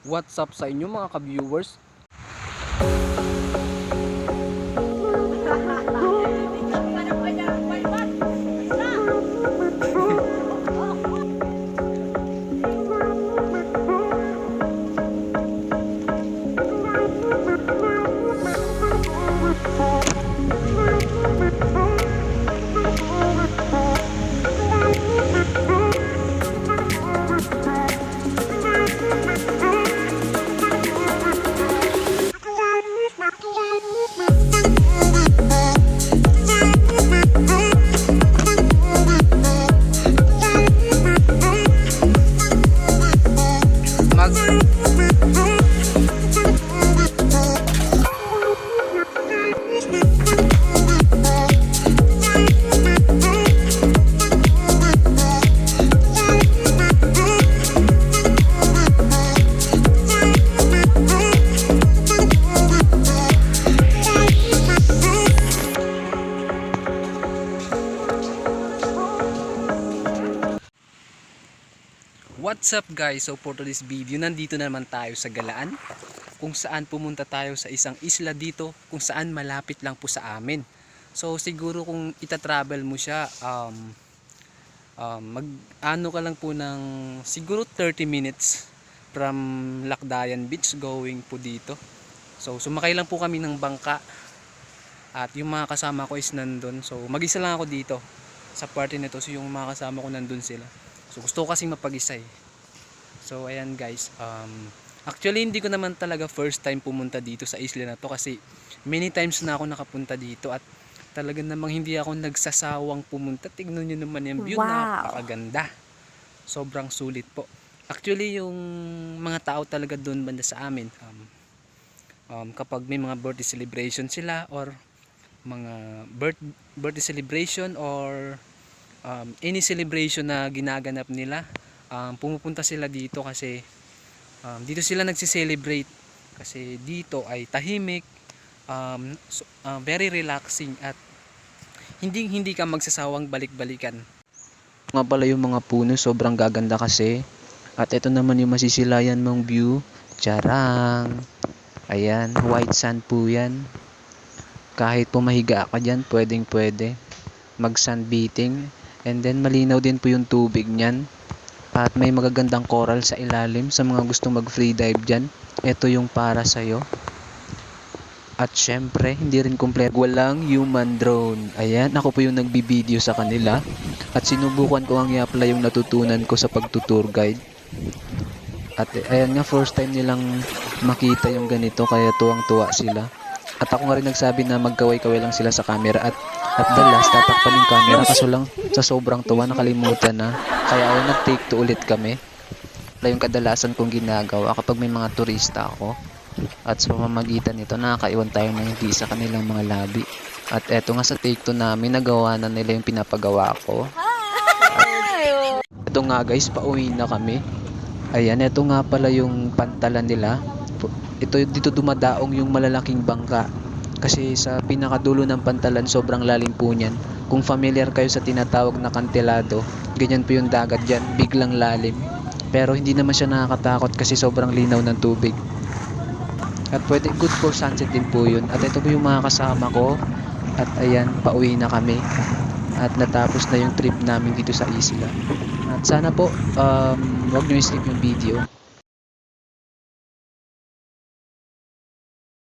What's up sa inyo mga ka-viewers? Mag What's up guys? So for today's video, nandito na naman tayo sa Galaan kung saan pumunta tayo sa isang isla dito kung saan malapit lang po sa amin. So siguro kung ita-travel mo siya um, um, mag ano ka lang po ng siguro 30 minutes from Lakdayan Beach going po dito. So sumakay lang po kami ng bangka at yung mga kasama ko is nandun. So mag-isa lang ako dito sa party nito. So yung mga kasama ko nandun sila. So gusto ko kasing mapag-isa eh. So ayan guys, um, actually hindi ko naman talaga first time pumunta dito sa isla na to kasi many times na ako nakapunta dito at talaga namang hindi ako nagsasawang pumunta. Tignan nyo naman yung view, Wow. napakaganda. Sobrang sulit po. Actually yung mga tao talaga doon banda sa amin, um, um, kapag may mga birthday celebration sila or mga birth, birthday celebration or um, any celebration na ginaganap nila um, pumupunta sila dito kasi um, dito sila nagse-celebrate kasi dito ay tahimik um, so- uh, very relaxing at hindi hindi ka magsasawang balik-balikan. Nga pala yung mga puno sobrang gaganda kasi. At ito naman yung masisilayan mong view. Charang! Ayan white sand po yan. Kahit pumahiga ka dyan pwedeng pwede mag sunbathing And then malinaw din po yung tubig niyan. At may magagandang coral sa ilalim sa mga gustong mag free dive dyan. Ito yung para sa'yo. At syempre, hindi rin kompleto. Walang human drone. Ayan, ako po yung nagbibideo sa kanila. At sinubukan ko ang yapla yung natutunan ko sa pagtutour guide. At eh, ayan nga, first time nilang makita yung ganito kaya tuwang-tuwa sila. At ako nga rin nagsabi na magkaway-kaway lang sila sa camera at at the last tatakpan yung camera kaso lang sa sobrang tuwa nakalimutan na kaya ako nag-take to ulit kami. Wala yung kadalasan kong ginagawa kapag may mga turista ako. At sa pamamagitan nito nakakaiwan tayo ng hindi sa kanilang mga labi. At eto nga sa take to namin nagawa na nila yung pinapagawa ko. Ito nga guys, pauwi na kami. Ayan, ito nga pala yung pantalan nila. Ito dito dumadaong yung malalaking bangka. Kasi sa pinakadulo ng pantalan, sobrang lalim po niyan. Kung familiar kayo sa tinatawag na kantilado, ganyan po yung dagat dyan, biglang lalim. Pero hindi naman siya nakakatakot kasi sobrang linaw ng tubig. At pwede, good for sunset din po yun. At ito po yung mga kasama ko. At ayan, pauwi na kami. At natapos na yung trip namin dito sa isla. At sana po, um, wag nyo skip yung video.